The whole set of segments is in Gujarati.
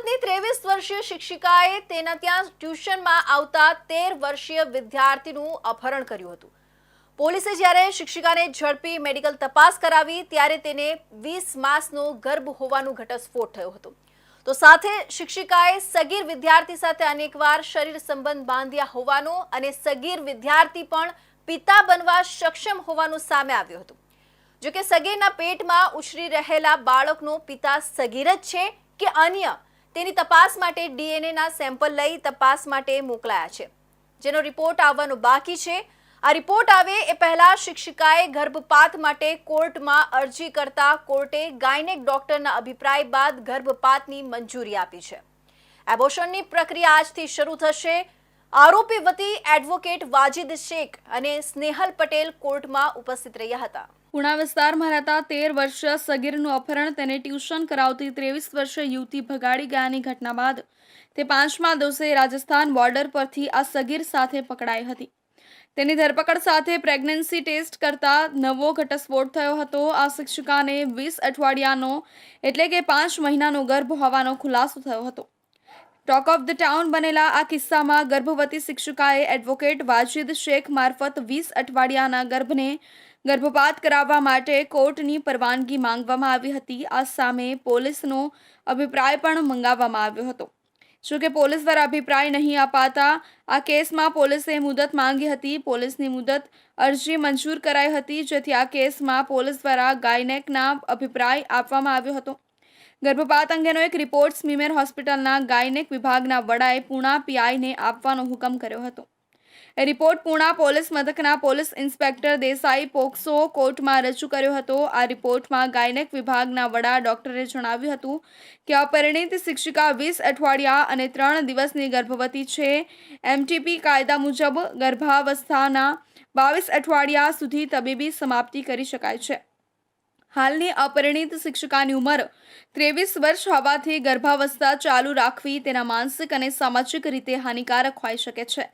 સુરતની ત્રેવીસ વર્ષીય શિક્ષિકાએ તેના ત્યાં ટ્યુશનમાં આવતા તેર વર્ષીય વિદ્યાર્થીનું અપહરણ કર્યું હતું. પોલીસે જ્યારે શિક્ષિકાને ઝડપી મેડિકલ તપાસ કરાવી, ત્યારે તેને વીસ માસનો ગર્ભ હોવાનું ઘટસ્ફોટ થયો હતો. તો સાથે શિક્ષિકાએ સગીર વિદ્યાર્થી સાથે અનેકવાર શરીર સંબંધ બાંધ્યા હોવાનો અને સગીર વિદ્યાર્થી પણ પિતા બનવા સક્ષમ હોવાનું સામે આવ્યું હતું. જોકે સગીરના પેટમાં ઉછરી રહેલા બાળકનો પિતા સગીર જ છે કે અન્ય તેની તપાસ માટે ડીએનએના સેમ્પલ લઈ તપાસ માટે મોકલાયા છે. જેનો રિપોર્ટ આવવાનો બાકી છે. આ રિપોર્ટ આવે એ પહેલા શિક્ષિકાએ ગર્ભપાત માટે કોર્ટમાં અરજી કરતા કોર્ટે ગાયનેક ડોક્ટરના અભિપ્રાય બાદ ગર્ભપાતની મંજૂરી આપી છે. એબોશનની પ્રક્રિયા આજથી શરૂ થશે. આરોપી વતી એડવોકેટ વાજિદ શેખ અને સ્નેહલ પટેલ કોર્ટમાં ઉપસ્થિત રહ્યા હતા. ઉણા વિસ્તારમાં રહેતા તેર વર્ષીય સગીરનું અપહરણ, તેને ટ્યુશન કરાવતી ત્રેવીસ વર્ષીય યુવતી ભગાડી ગયાની ઘટના બાદ તે પાંચમા દિવસે રાજસ્થાન બોર્ડર પરથી આ સગીર સાથે પકડાઈ હતી. તેની ધરપકડ સાથે પ્રેગ્નન્સી ટેસ્ટ કરતા નવો ઘટસ્ફોટ થયો હતો. આ શિક્ષિકાને વીસ અઠવાડિયાનો એટલે કે પાંચ મહિનાનો ગર્ભ હોવાનો ખુલાસો થયો હતો. ટોક ઓફ ધ ટાઉન બનેલા આ કિસ્સામાં ગર્ભવતી શિક્ષિકાએ એડવોકેટ વાજિદ શેખ મારફત વીસ અઠવાડિયાના ગર્ભને ગર્ભપાત કરાવવા માટે કોર્ટની પરવાનગી માંગવામાં આવી હતી. આ સામે પોલીસનો અભિપ્રાય પણ મંગાવવામાં આવ્યો હતો. જોકે પોલીસ દ્વારા અભિપ્રાય નહીં અપાતા આ કેસમાં પોલીસે મુદત માંગી હતી. પોલીસની મુદત અરજી મંજૂર કરાઈ હતી, જેથી આ કેસમાં પોલીસ દ્વારા ગાયનેકના અભિપ્રાય આપવામાં આવ્યો હતો. ગર્ભપાત અંગેનો એક રિપોર્ટ સ્મીમેર હોસ્પિટલના ગાયનેક વિભાગના વડાએ પૂણા પીઆઈને આપવાનો હુકમ કર્યો હતો. એ રિપોર્ટ પૂણા પોલીસ મથકના પોલીસ ઇન્સ્પેક્ટર દેસાઈ પોક્સો કોર્ટમાં રજૂ કર્યો હતો. આ રિપોર્ટમાં ગાયનેક વિભાગના વડા ડોક્ટરે જણાવ્યું હતું કે અપરિણિત શિક્ષિકા વીસ અઠવાડિયા અને ત્રણ દિવસની ગર્ભવતી છે. એમટીપી કાયદા મુજબ ગર્ભાવસ્થાના બાવીસ અઠવાડિયા સુધી તબીબી સમાપ્તિ કરી શકાય છે. હાલની અપરિણિત શિક્ષિકાની ઉંમર ત્રેવીસ વર્ષ હોવાથી ગર્ભાવસ્થા ચાલુ રાખવી તેના માનસિક અને સામાજિક રીતે હાનિકારક હોઈ શકે છે.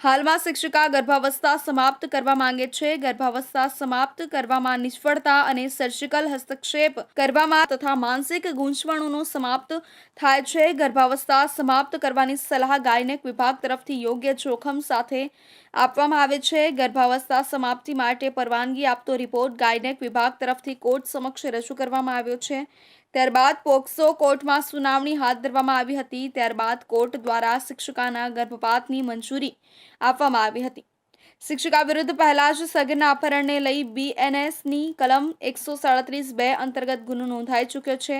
હાલમાં શિક્ષિકા ગર્ભાવસ્થા સમાપ્ત કરવા માંગે છે. ગર્ભાવસ્થા સમાપ્ત કરવામાં નિષ્ફળતા અને સર્જિકલ હસ્તક્ષેપ કરવામાં તથા માનસિક ગૂંચવણોનો સમાપ્ત થાય છે. ગર્ભાવસ્થા સમાપ્ત કરવાની સલાહ ગાયનેક વિભાગ તરફથી યોગ્ય જોખમ સાથે આપવામાં આવે છે. ગર્ભાવસ્થા સમાપ્તિ માટે પરવાનગી આપતો રિપોર્ટ ગાયનેક વિભાગ તરફથી કોર્ટ સમક્ષ રજૂ કરવામાં આવ્યો છે. ત્યારબાદ પોક્સો કોર્ટમાં સુનાવણી હાથ ધરવામાં આવી હતી. ત્યારબાદ કોર્ટ દ્વારા શિક્ષિકાના ગર્ભપાતની મંજૂરી આપવામાં આવી હતી. શિક્ષિકા વિરુદ્ધ પહેલા જ સગીરના અપહરણને લઈ બીએનએસની કલમ એકસો સાડત્રીસ બે અંતર્ગત ગુનો નોંધાઈ ચૂક્યો છે.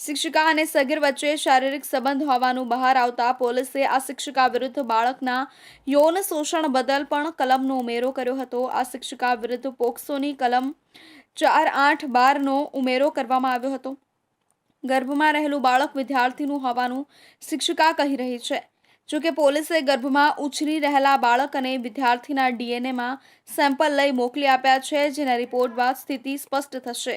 શિક્ષિકા અને સગીર વચ્ચે શારીરિક સંબંધ હોવાનું બહાર આવતા પોલીસે આ શિક્ષિકા વિરુદ્ધ બાળકના યૌન શોષણ બદલ પણ કલમનો ઉમેરો કર્યો હતો. આ શિક્ષિકા વિરુદ્ધ પોક્સોની કલમ ચાર આઠ બારનો ઉમેરો કરવામાં આવ્યો હતો. ગર્ભમાં રહેલું બાળક વિદ્યાર્થીનું હોવાનું શિક્ષિકા કહી રહી છે. જોકે પોલીસે ગર્ભમાં ઉછરી રહેલા બાળક અને વિદ્યાર્થીના ડીએનએમાં સેમ્પલ લઈ મોકલી આપ્યા છે, જેના રિપોર્ટ બાદ સ્થિતિ સ્પષ્ટ થશે.